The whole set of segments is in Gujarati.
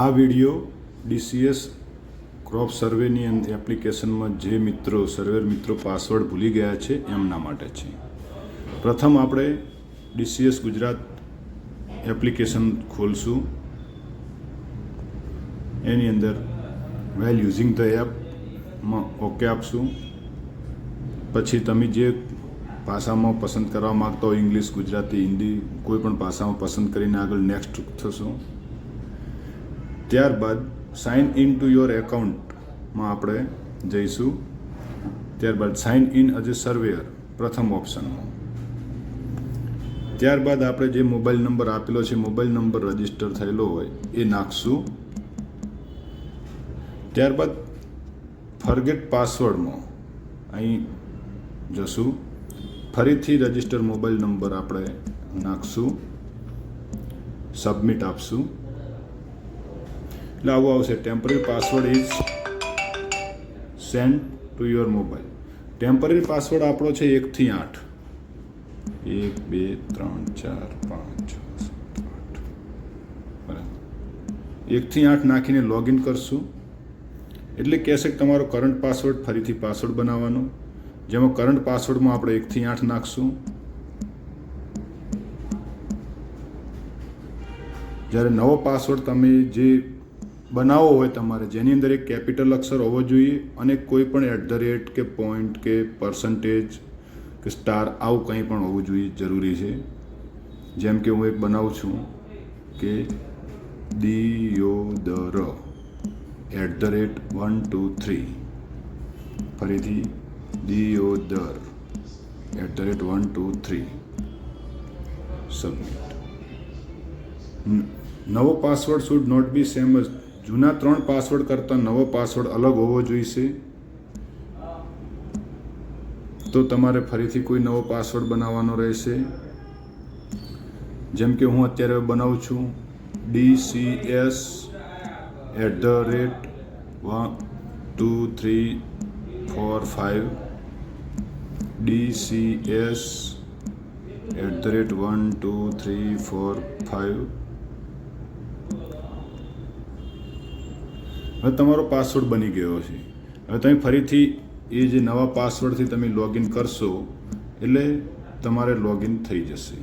આ વીડિયો ડીસીએસ ક્રોપ સર્વેની એપ્લિકેશનમાં જે મિત્રો, સર્વેર મિત્રો પાસવર્ડ ભૂલી ગયા છે, એમના માટે છે. પ્રથમ આપણે ડીસીએસ ગુજરાત એપ્લિકેશન ખોલશું. એની અંદર વેલ યુઝિંગ ધ એપમાં ઓકે આપશું. પછી તમે જે ભાષામાં પસંદ કરવા માગતા હો ઇંગ્લિશ ગુજરાતી, હિન્દી, કોઈ પણ ભાષામાં પસંદ કરીને આગળ નેક્સ્ટ થશો. ત્યારબાદ સાઇન ઇન ટુ યોર એકાઉન્ટમાં આપણે જઈશું. ત્યારબાદ સાઇન ઇન એ સર્વેયર પ્રથમ ઓપ્શનમાં ત્યારબાદ આપણે જે મોબાઈલ નંબર આપેલો છે મોબાઈલ નંબર રજિસ્ટર થયેલો હોય, એ નાખશું. ત્યારબાદ ફરગેટ પાસવર્ડમાં અહીં જશું. ફરીથી રજિસ્ટર મોબાઈલ નંબર આપણે નાખશું. સબમિટ આપશું. એટલે આવું આવશે. Temporary password is send to your mobile temporary password આપણો છે એકથી આઠ. એક, બે, ત્રણ, ચાર, પાંચ આઠ. બરાબર. એકથી આઠ નાખીને લોગિન કરશું. એટલે કહેશે કે તમારો કરંટ પાસવર્ડ ફરીથી પાસવર્ડ બનાવવાનો. જેમાં કરંટ પાસવર્ડમાં આપણે એકથી આઠ નાખશું. જ્યારે નવો પાસવર્ડ તમે જે બનાવવો હોય તમારે, જેની અંદર એક કેપિટલ અક્ષર હોવો જોઈએ અને કોઈ પણ એટ ધ રેટ કે પોઈન્ટ કે પર્સન્ટેજ કે સ્ટાર આવું કંઈ પણ હોવું જોઈએ, જરૂરી છે. જેમ કે હું એક બનાવું છું કે Deodar at the rate one two three ફરીથી Deodar at the rate one two three submit નવો password should not be same જૂના ત્રણ પાસવર્ડ કરતાં નવો પાસવર્ડ અલગ હોવો જોઈશે? તો તમારે ફરીથી કોઈ નવો પાસવર્ડ બનાવવાનો રહેશે? જેમ કે હું અત્યારે બનાવું છું. D C S at the rate one two three four five D C S at the rate one two three four five હવે તમારો પાસવર્ડ બની ગયો છે. હવે તમે ફરીથી એ જે નવા પાસવર્ડથી તમે લોગિન કરશો, એટલે તમારે લોગિન થઈ જશે.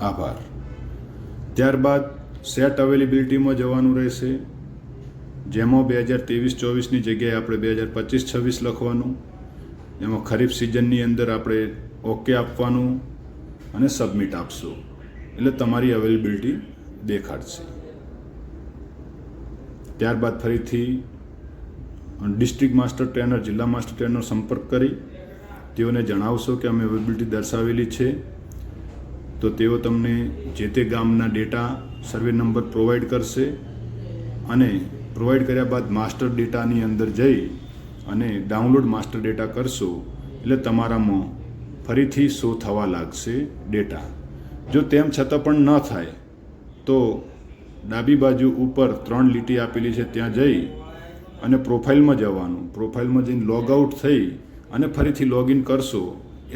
આભાર. ત્યારબાદ સેટ અવેલેબિલિટીમાં જવાનું રહેશે. જેમાં બે હજાર ત્રેવીસ, ચોવીસની જગ્યાએ આપણે બે હજાર પચીસ, છવ્વીસ લખવાનું. એમાં ખરીફ સિઝનની અંદર આપણે ઓકે આપવાનું અને સબમિટ આપશો. એટલે તમારી અવેલેબિલિટી દેખાડશે. ત્યારબાદ ફરીથી ડિસ્ટ્રિક્ટ માસ્ટર ટ્રેનર, જિલ્લા માસ્ટર ટ્રેનર સંપર્ક કરી તેઓને જણાવશો કે અમે અવેલેબિલિટી દર્શાવેલી છે. તો તેઓ તમને જે તે ગામના ડેટા, સર્વે નંબર પ્રોવાઈડ કરશે અને પ્રોવાઈડ કર્યા બાદ માસ્ટર ડેટાની અંદર જઈ અને ડાઉનલોડ માસ્ટર ડેટા કરશો, એટલે તમારામાં ફરીથી શો થવા લાગશે ડેટા જો તેમ છતાં પણ ન થાય, તો ડાબી બાજુ ઉપર ત્રણ લીટી આપેલી છે, ત્યાં જઈ અને પ્રોફાઇલમાં જવાનું. પ્રોફાઇલમાં જઈને લોગ આઉટ થઈ અને ફરીથી લોગિન કરશો,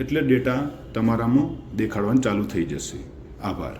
એટલે ડેટા તમારામાં દેખાડવાનું ચાલુ થઈ જશે. આભાર.